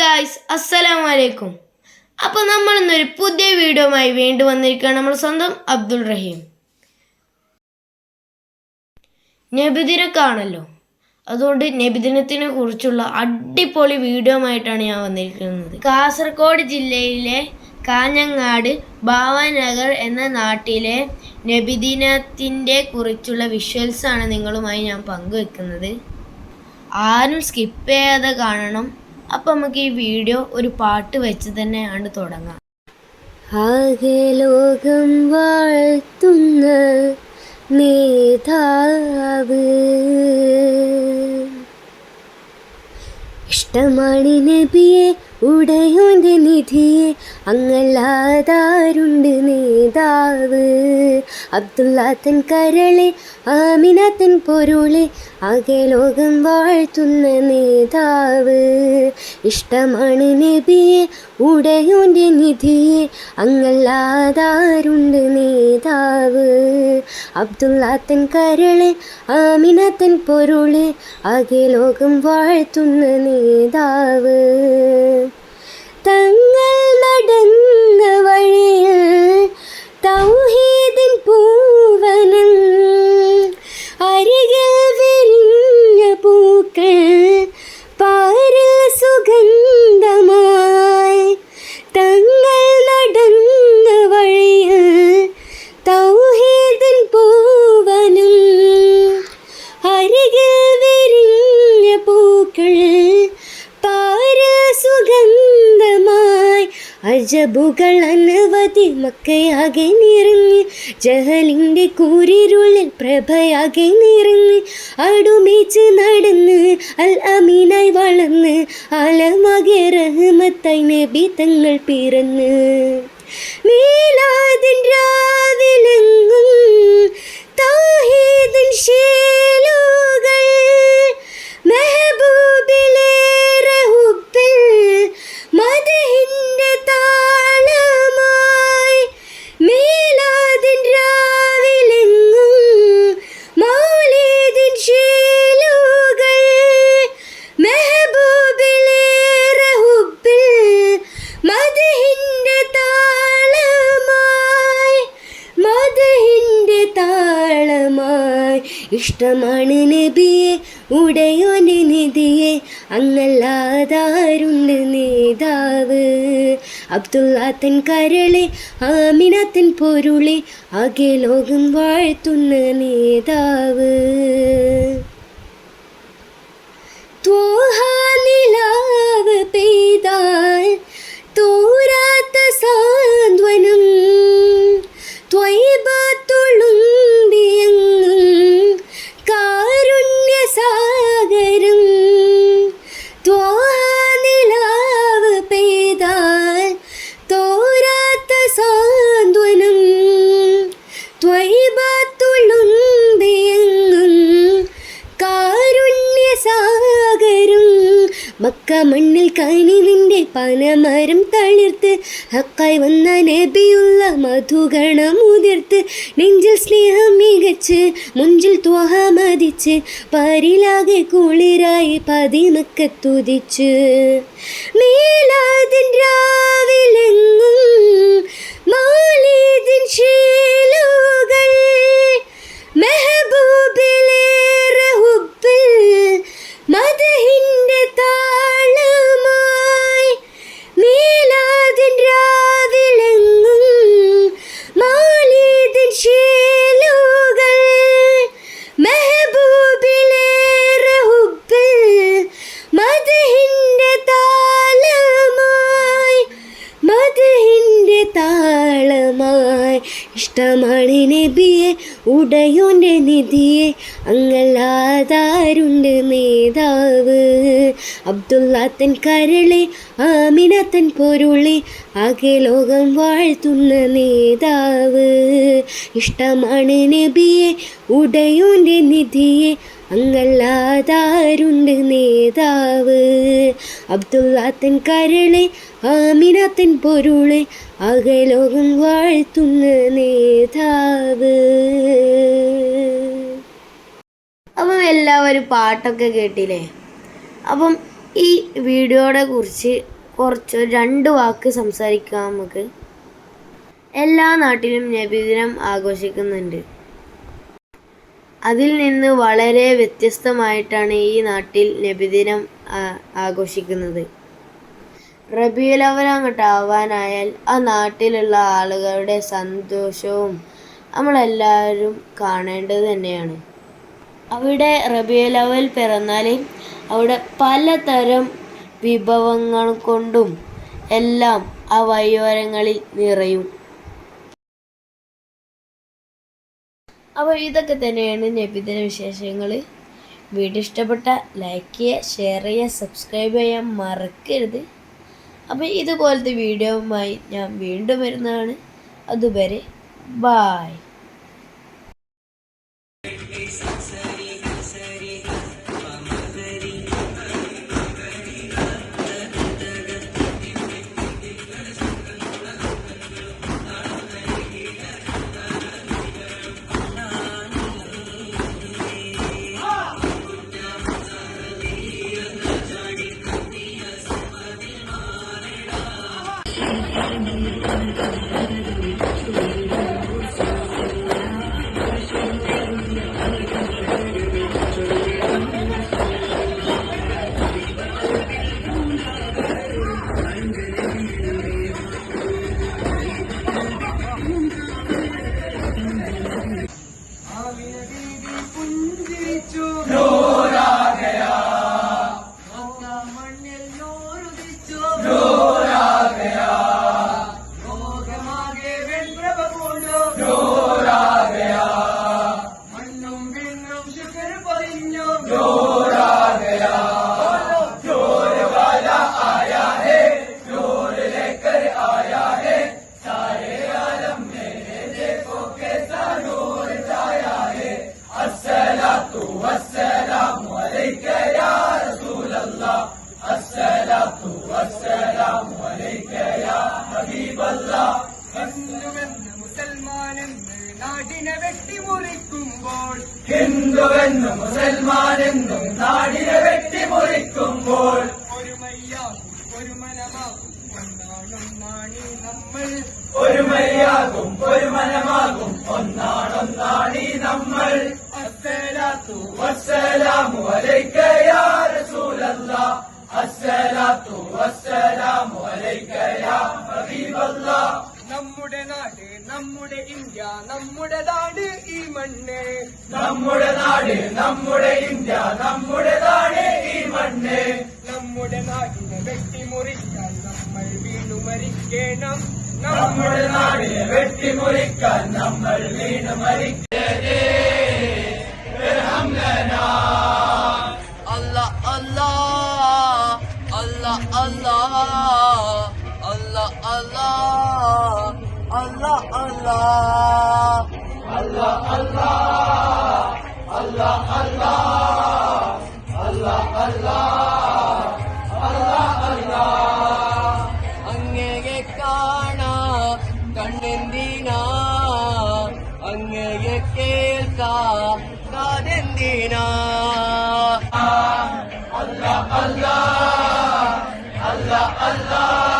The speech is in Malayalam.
ഗായ്സ് അസ്സലാം വലൈക്കും അപ്പോൾ നമ്മൾ ഇന്നൊരു പുതിയ വീഡിയോയുമായി വീണ്ടും വന്നിരിക്കുകയാണ് നമ്മൾ സ്വന്തം അബ്ദുൾ റഹീം. നബിദിനക്കാണല്ലോ അതുകൊണ്ട് നബിദിനത്തിനെ കുറിച്ചുള്ള അടിപൊളി വീഡിയോയുമായിട്ടാണ് ഞാൻ വന്നിരിക്കുന്നത്. കാസർഗോഡ് ജില്ലയിലെ കാഞ്ഞങ്ങാട് ഭാവനഗർ എന്ന നാട്ടിലെ നബിദിനത്തിന്റെ കുറിച്ചുള്ള വിഷ്വൽസാണ് നിങ്ങളുമായി ഞാൻ പങ്കുവെക്കുന്നത്. ആരും സ്കിപ്പ് ചെയ്യാതെ കാണണം. അപ്പം നമുക്ക് ഈ വീഡിയോ ഒരു പാട്ട് വെച്ച് തന്നെയാണ് തുടങ്ങാം. ലോകം ഇഷ്ടമാണ് നബിയെ ഉടയോന്റെ നിധിയെ അങ്ങല്ലാതാരുണ്ട് നേതാവ്. അബ്ദുല്ലാത്തൻ കരളെ ആമിനത്തൻ പൊരുളെ ആകെ ലോകം വാഴ്ത്തുന്ന നേതാവ്. ഇഷ്ടമാണ് നബിയെ ഉടയുന്റെ നിധിയെ അങ്ങല്ലാതാരുണ്ട് നേതാവ്. അബ്ദുല്ലാത്തൻ കരളെ ആമിനത്തൻ പൊരുളെ ആകെ ലോകം വാഴ്ത്തുന്ന നേതാവ്. തങ്ങൾ നടന്ന അജബുകൾ അനവധി മക്കയാകെ നിറഞ്ഞ് ജഹലിന്റെ കൂരിരുളിൽ പ്രഭയാകെ നിറഞ്ഞ് അടുമിച്ച് നടന്ന് അൽ അമീനായി വളർന്ന് ആലമാകെ റഹ്മത്തായി നബി തങ്ങൾ പിറന്ന്. മീലാദിൻ രാവിലെങ്ങും താഹീദിൻ ശീലുകൾ ഇഷ്ടമാണ് നബിയെ ഉടയോനെ നിധിയെ അങ്ങല്ലാതാരുണ്ട് നേതാവ്. അബ്ദുല്ലാത്തൻ കരളെ ആമിനത്തൻ പൊരുളെ ആകെ ലോകം വാഴ്ത്തുന്ന നേതാവ്. നിലാവ് പെയ്താൽ തോരാത്ത ഹക്കായി വന്ന നബിയുള്ള മധുഗണമുതിർത്ത് നെഞ്ചിൽ സ്നേഹം മികച്ച് മുഞ്ചിൽ ത്വഹ മതിച്ച് പരിലാകെ കുളിരായി പതിമക്കത്തുതിച്ച് മേലാതിൻ രാവിലെങ്ങും മാലീദിൻ ശീലുകൾ മെഹബൂബിലേറെ ഇഷ്ടമാണ് നബിയെ ഉടയോന്റെ നിധിയെ അങ്ങല്ലാതാരുണ്ട് നേതാവ് അബ്ദുല്ലാത്തൻ കരളെ ആമിനത്തൻ പൊരുളെ ആകെ ലോകം വാഴ്ത്തുന്ന നേതാവ്. ഇഷ്ടമാണ് നബിയെ ഉടയൂന്റെ നിധിയെ അങ്ങല്ലാതാരുണ്ട് നേതാവ്. അബ്ദുല്ലാത്തൻ കരളെ പൊരുളി പൊരുളെ ലോകം വാഴ്ത്തുന്ന നേതാവ്. അപ്പം എല്ലാവരും പാട്ടൊക്കെ കേട്ടില്ലേ? അപ്പം ഈ വീഡിയോയെ കുറിച്ച് കുറച്ച് രണ്ട് വാക്ക് സംസാരിക്കാം നമുക്ക്. എല്ലാ നാട്ടിലും നബിദിനം ആഘോഷിക്കുന്നുണ്ട്. അതിൽ നിന്ന് വളരെ വ്യത്യസ്തമായിട്ടാണ് ഈ നാട്ടിൽ നബിദിനം ആഘോഷിക്കുന്നത്. റബിയുലവൽ അങ്ങോട്ട് ആവാനായാൽ ആ നാട്ടിലുള്ള ആളുകളുടെ സന്തോഷവും നമ്മളെല്ലാവരും കാണേണ്ടത് തന്നെയാണ്. അവിടെ റബിയുലവൽ പിറന്നാൽ അവിടെ പലതരം വിഭവങ്ങൾ കൊണ്ടും എല്ലാം ആ വഴിയോരങ്ങളിൽ നിറയും. അപ്പോൾ ഇതൊക്കെ തന്നെയാണ് നബിദിന വിശേഷങ്ങൾ. വീഡിയോ ഇഷ്ടപ്പെട്ട ലൈക്ക് ചെയ്യുക ഷെയർ ചെയ്യുക സബ്സ്ക്രൈബ് ചെയ്യാൻ മറക്കരുത്. അപ്പോൾ ഇതുപോലത്തെ വീഡിയോവുമായി ഞാൻ വീണ്ടും വരുന്നതാണ്. അതുവരെ ബായ് Thank you. 펴 ഹിന്ദുവെന്നും മുസൽമാനെന്നും നാടിനെ വെട്ടിമുറിക്കുമ്പോൾ നമ്മുടെ നാടിനെ വെട്ടിമുറിക്കാൻ നമ്മൾ വീണു മരിക്കണം. നമ്മുടെ നാടിനെ വെട്ടിമുറിക്കാൻ നമ്മൾ വീണു മരിക്കേ Allah علينا. الله الله الله الله